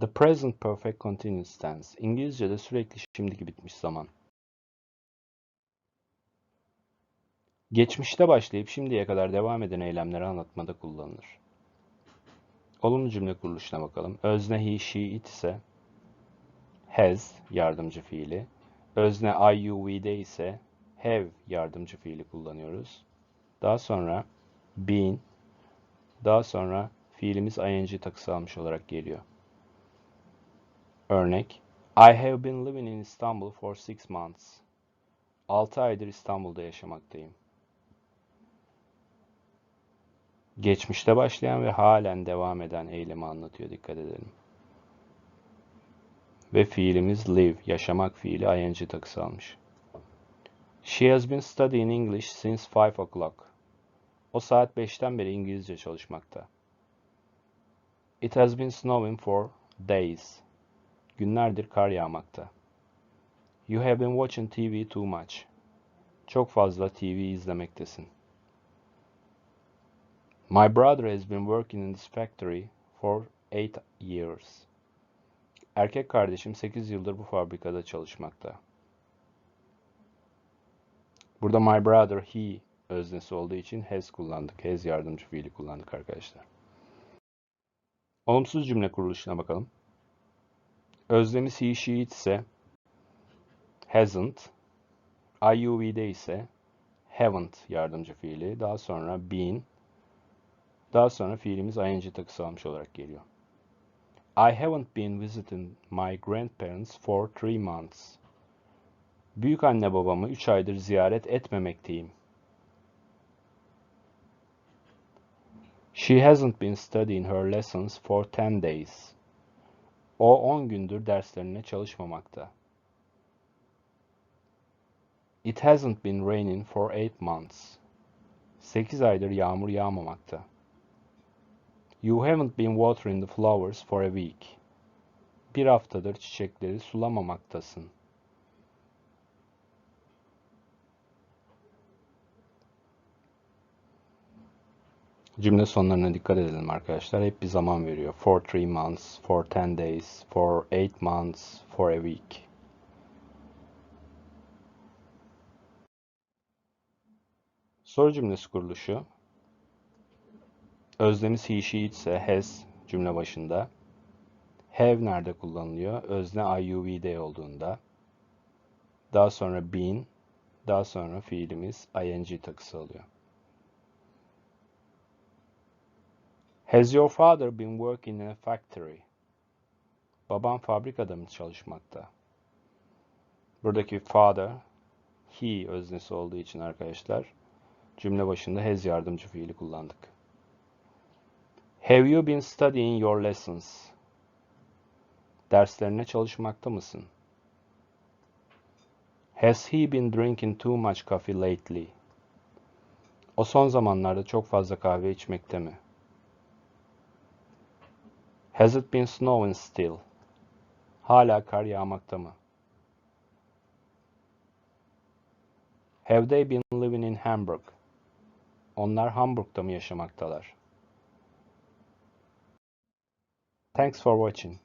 The present perfect continuous tense. İngilizce'de sürekli şimdiki bitmiş zaman. Geçmişte başlayıp şimdiye kadar devam eden eylemleri anlatmada kullanılır. Olumlu cümle kuruluşuna bakalım. Özne he, she, it ise has yardımcı fiili. Özne I, you, we'de ise have yardımcı fiili kullanıyoruz. Daha sonra been, daha sonra fiilimiz ing takısı almış olarak geliyor. Örnek I have been living in Istanbul for six months. 6 aydır İstanbul'da yaşamaktayım. Geçmişte başlayan ve halen devam eden eylemi anlatıyor. Dikkat edelim. Ve fiilimiz live, yaşamak fiili ing takısı almış. She has been studying English since 5 o'clock. O saat 5'ten beri İngilizce çalışmakta. It has been snowing for days. Günlerdir kar yağmakta. You have been watching TV too much. Çok fazla TV izlemektesin. My brother has been working in this factory for 8 years. Erkek kardeşim 8 yıldır bu fabrikada çalışmakta. Burada my brother he öznesi olduğu için has kullandık. Has yardımcı fiili kullandık arkadaşlar. Olumsuz cümle kuruluşuna bakalım. Özlemi he, she, it ise hasn't. IUV'de ise haven't yardımcı fiili. Daha sonra been. Daha sonra fiilimiz ing takısı almış olarak geliyor. I haven't been visiting my grandparents for three months. Büyük anne babamı 3 aydır ziyaret etmemekteyim. She hasn't been studying her lessons for 10 days. O 10 gündür derslerine çalışmamakta. It hasn't been raining for 8 months. 8 aydır yağmur yağmamakta. You haven't been watering the flowers for a week. Bir haftadır çiçekleri sulamamaktasın. Cümle sonlarına dikkat edelim arkadaşlar. Hep bir zaman veriyor. For three months, for ten days, for eight months, for a week. Soru cümlesi kuruluşu. Özlemiz he, she, it has cümle başında. Have nerede kullanılıyor? Özne IUV'de olduğunda. Daha sonra been, daha sonra fiilimiz ing takısı alıyor. Has your father been working in a factory? Babam fabrikada mı çalışmakta? Buradaki father, he öznesi olduğu için arkadaşlar cümle başında has yardımcı fiili kullandık. Have you been studying your lessons? Derslerine çalışmakta mısın? Has he been drinking too much coffee lately? O son zamanlarda çok fazla kahve içmekte mi? Has it been snowing still? Hala kar yağmakta mı? Have they been living in Hamburg? Onlar Hamburg'da mı yaşamaktalar? Thanks for watching.